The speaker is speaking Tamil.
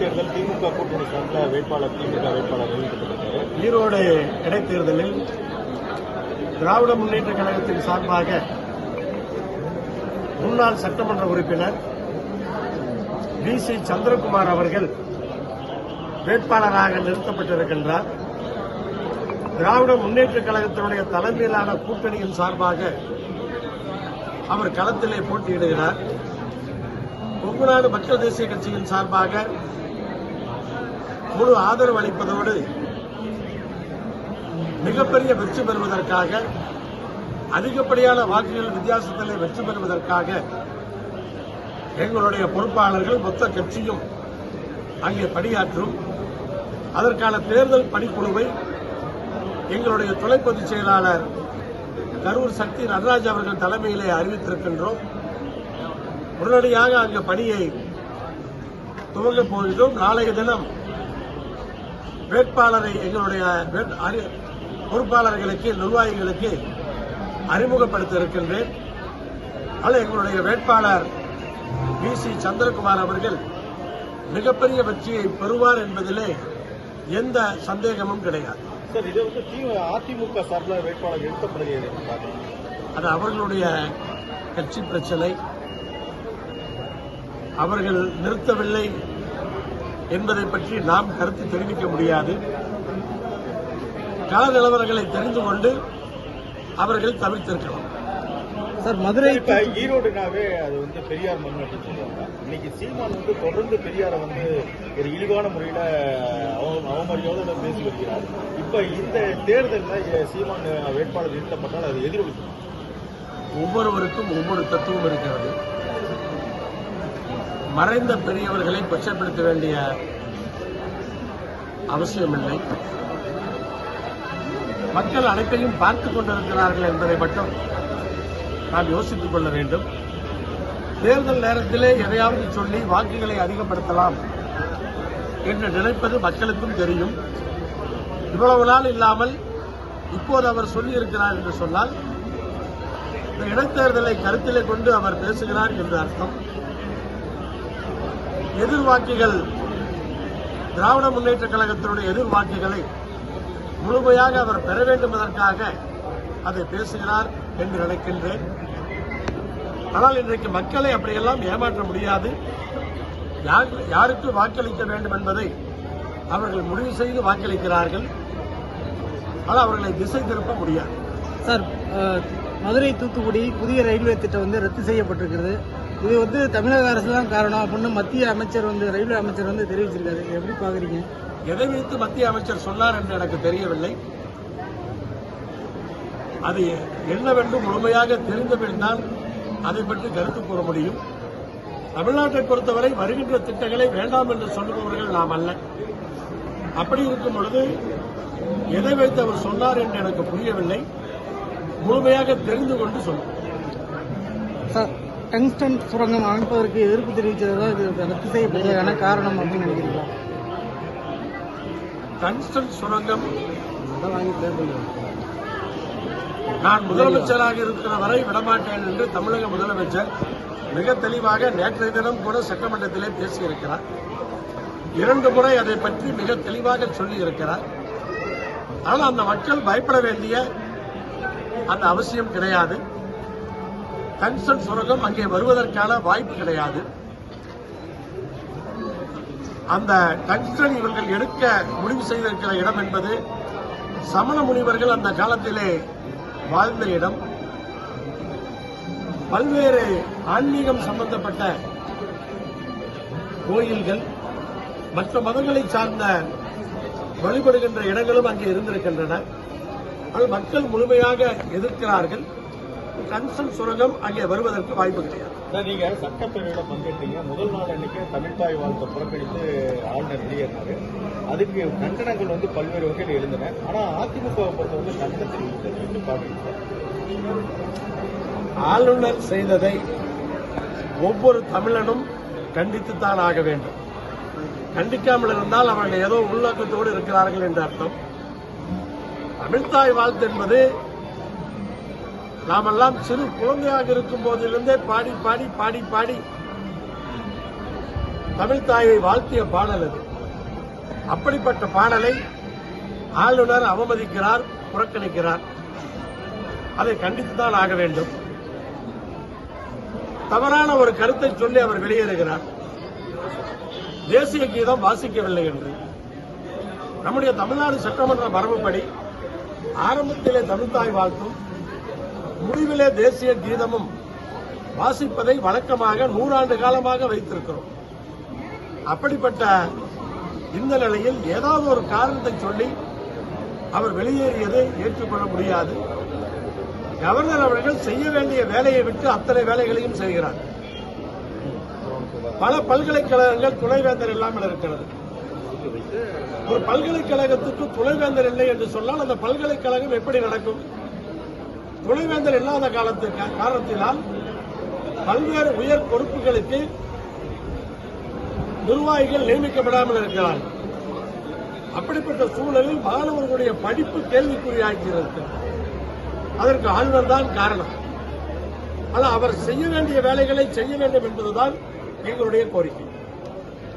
இடைத்தேர்தல் திமுக கூட்டணி சார்ந்த வேட்பாளர் திமுக வேட்பாளர் அறிவிக்கப்பட்டிருக்காரு ஈரோடு இடைத்தேர்தலில் திராவிட முன்னேற்ற கழகத்தின் சார்பாக முன்னாள் சட்டமன்ற உறுப்பினர் வி. சி. சந்திரகுமார் அவர்கள் வேட்பாளராக நிறுத்தப்பட்டிருக்கின்றார். திராவிட முன்னேற்ற கழகத்தினுடைய தலைமையிலான கூட்டணியின் சார்பாக அவர் களத்திலே போட்டியிடுகிறார். கொங்குநாடு மக்கள் தேசிய கட்சியின் சார்பாக முழு ஆதரவு அளிப்பதோடு மிகப்பெரிய வெற்றி பெறுவதற்காக அதிகப்படியான வாக்குகள் வித்தியாசத்திலே வெற்றி பெறுவதற்காக எங்களுடைய பொறுப்பாளர்கள் மொத்த கட்சியும் அங்கே பணியாற்றும் அதற்கான தேர்தல் பணிக்குழுவை எங்களுடைய துணை செயலாளர் கரூர் சக்தி நடராஜ் அவர்கள் தலைமையிலே அறிவித்திருக்கின்றோம். உடனடியாக அங்கு பணியை துவங்கப் போகின்றோம். நாளைய தினம் வேட்பாளரை எங்களுடைய பொறுப்பாளர்களுக்கு நிர்வாகிகளுக்கு அறிமுகப்படுத்த இருக்கின்றேன் ஆனால் எங்களுடைய வேட்பாளர் வி சி. சந்திரகுமார் அவர்கள் மிகப்பெரிய வெற்றியை பெறுவார் என்பதிலே எந்த சந்தேகமும் கிடையாது. சார் இது வந்து அதிமுக சார்பில் வேட்பாளர் நிறுத்தப்படுகிறது. அது அவர்களுடைய கட்சி பிரச்சனை. அவர்கள் நிறுத்தவில்லை. என்பதை பற்றி நாம் கருத்து தெரிவிக்க முடியாது. கள நிலவரங்களை தெரிந்து கொண்டு அவர்கள் தவிர்த்திருக்கலாம் சார் மதுரை இப்ப ஈரோடுனாவே அது வந்து பெரியார் மண் அப்படின்னு சொல்லுவாங்க. இன்னைக்கு சீமான் வந்து தொடர்ந்து பெரியாரை வந்து ஒரு இழிவான முறையில அவ- அவமரியாதையோட பேசி வருகிறார். இப்ப இந்த தேர்தலில் சீமான் வேட்பாளர் நிறுத்தப்பட்டால் அது எதிரொலிக்கும் ஒவ்வொருவருக்கும் ஒவ்வொரு தத்துவம் இருக்கிறது. மறைந்த பெரியவர்களை கொச்சப்படுத்த வேண்டிய அவசியமில்லை. மக்கள் அனைத்தையும் பார்த்துக் கொண்டிருக்கிறார்கள் என்பதை மட்டும் நாம் யோசித்துக் கொள்ள வேண்டும். தேர்தல் நேரத்திலே எதையாவது சொல்லி வாக்குகளை அதிகப்படுத்தலாம் என்று நினைப்பது மக்களுக்கும் தெரியும். இவ்வளவு நாள் இல்லாமல் இப்போது அவர் சொல்லியிருக்கிறார் என்று சொன்னால் இந்த இடைத்தேர்தலை கருத்திலே கொண்டு அவர் பேசுகிறார் என்று அர்த்தம். எதிர்வாக்கிகள் திராவிட முன்னேற்ற கழகத்தினுடைய எதிர்வாக்கிகளை முழுமையாக அவர் பெற வேண்டும் என்பதற்காக அதை பேசுகிறார் என்று நினைக்கின்றேன். ஆனால் இன்றைக்கு மக்களை அப்படியெல்லாம் ஏமாற்ற முடியாது. யாருக்கு வாக்களிக்க வேண்டும் என்பதை அவர்கள் முடிவு செய்து வாக்களிக்கிறார்கள். ஆனால் அவர்களை திசை திருப்ப முடியாது. சார் மதுரை தூத்துக்குடி புதிய ரயில்வே திட்டம் வந்து ரத்து செய்யப்பட்டிருக்கிறது. இது வந்து தமிழக அரசு தான் காரணம் அப்படின்னு மத்திய அமைச்சர் வந்து ரயில்வே அமைச்சர் வந்து தெரிவிச்சிருக்காரு. எப்படி பாக்குறீங்க எதை வைத்து மத்திய அமைச்சர் சொன்னார் என்று எனக்கு தெரியவில்லை. அது என்னவென்று முழுமையாக தெரிந்தபின்தான் அதை பற்றி கருத்து கூற முடியும். தமிழ்நாட்டை பொறுத்தவரை வருகின்ற திட்டங்களை வேண்டாம் என்று சொல்லுபவர்கள் நாம் அல்ல. அப்படி இருக்கும் பொழுது எதை வைத்து அவர் சொன்னார் என்று எனக்கு புரியவில்லை. முழுமையாக தெரிந்து கொண்டு சொல்லுவோம் சார் டங்ஸ்டன் சுரங்கம் அமைப்பதற்கு எதிர்ப்பு தெரிவித்ததா? இது ரத்து செய்யப்பட்டதுக்கான காரணம் அப்படின்னு நினைக்கிறீங்களா? டங்ஸ்டன் சுரங்கம். நான் முதலமைச்சராக இருக்கிற வரை விடமாட்டேன் என்று தமிழக முதலமைச்சர் மிக தெளிவாக நேற்றைய தினம் கூட சட்டமன்றத்திலே பேசியிருக்கிறார். இரண்டு முறை அதை பற்றி மிக தெளிவாக சொல்லி இருக்கிறார் ஆனால் அந்த மக்கள் பயப்பட வேண்டிய அந்த அவசியம் கிடையாது. கன்சன் சுரங்கம் அங்கே வருவதற்கான வாய்ப்பு கிடையாது. அந்த டங்ஸ்டன் இவர்கள் எடுக்க முடிவு செய்திருக்கிற இடம் என்பது சமண முனிவர்கள் அந்த காலத்திலே வாழ்ந்த இடம். பல்வேறு ஆன்மீகம் சம்பந்தப்பட்ட கோயில்கள் மற்ற மதங்களை சார்ந்த வழிபடுகின்ற இடங்களும் அங்கே இருந்திருக்கின்றன. ஆனால் மக்கள் முழுமையாக எதிர்க்கிறார்கள். கன்சன் சுரங்கம் அங்கே வருவதற்கு வாய்ப்பு கிடையாது. நீங்க சட்டப்பேரவையில பங்கேற்றீங்க முதல் நாள் அன்னைக்கு தமிழ்தாய் வாழ்த்தை புறக்கணித்து ஆளுநர் வெளியேறினாரு. அதுக்கு கண்டனங்கள் வந்து பல்வேறு வகையில் எழுந்தன. ஆனா அதிமுகவை பொறுத்தவரை தெரிவித்தது என்று பாக்குறீங்க ஆளுநர் செய்ததை ஒவ்வொரு தமிழனும் கண்டித்துத்தான் ஆக வேண்டும். கண்டிக்காமல் இருந்தால் அவர்கள் ஏதோ உள்நோக்கத்தோடு இருக்கிறார்கள் என்று அர்த்தம். தமிழ்தாய் வாழ்த்து என்பது நாமெல்லாம் சிறு குழந்தையாக இருக்கும் போதிலிருந்தே பாடி பாடி பாடி பாடி. தமிழ்தாயை வாழ்த்திய பாடல் அது. அப்படிப்பட்ட பாடலை ஆளுநர் அவமதிக்கிறார் புறக்கணிக்கிறார். அதை கண்டித்துதான் ஆக வேண்டும். தவறான ஒரு கருத்தை சொல்லி அவர் வெளியேறுகிறார். தேசிய கீதம் வாசிக்கவில்லை என்று. நம்முடைய தமிழ்நாடு சட்டமன்ற மரபுப்படி ஆரம்பத்திலே தமிழ்தாய் வாழ்த்தும் முடிவிலே தேசிய கீதமும் வாசிப்பதை வழக்கமாக நூறாண்டு காலமாக வைத்திருக்கிறோம். அப்படிப்பட்ட இந்த நிலையில் ஏதாவது ஒரு காரணத்தை சொல்லி அவர் வெளியேறியதை ஏற்றுக்கொள்ள முடியாது. கவர்னர் அவர்கள் செய்ய வேண்டிய வேலையை விட்டு அத்தனை வேலைகளையும் செய்கிறார். பல பல்கலைக்கழகங்கள் துணைவேந்தர் இல்லாமல் இருக்கிறது. ஒரு பல்கலைக்கழகத்துக்கு துணைவேந்தர் இல்லை என்று சொன்னால் அந்த பல்கலைக்கழகம் எப்படி நடக்கும்? துணைவேந்தர் இல்லாத காலத்துக்கு காரணத்தினால் பல்வேறு உயர் பொறுப்புகளுக்கு நிர்வாகிகள் நியமிக்கப்படாமல் இருக்கிறார்கள். அப்படிப்பட்ட சூழலில் மாணவர்களுடைய படிப்பு கேள்விக்குறியாகிறது அதற்கு ஆளுநர் தான் காரணம். ஆனால் அவர் செய்ய வேண்டிய வேலைகளை செய்ய வேண்டும் என்பதுதான் எங்களுடைய கோரிக்கை.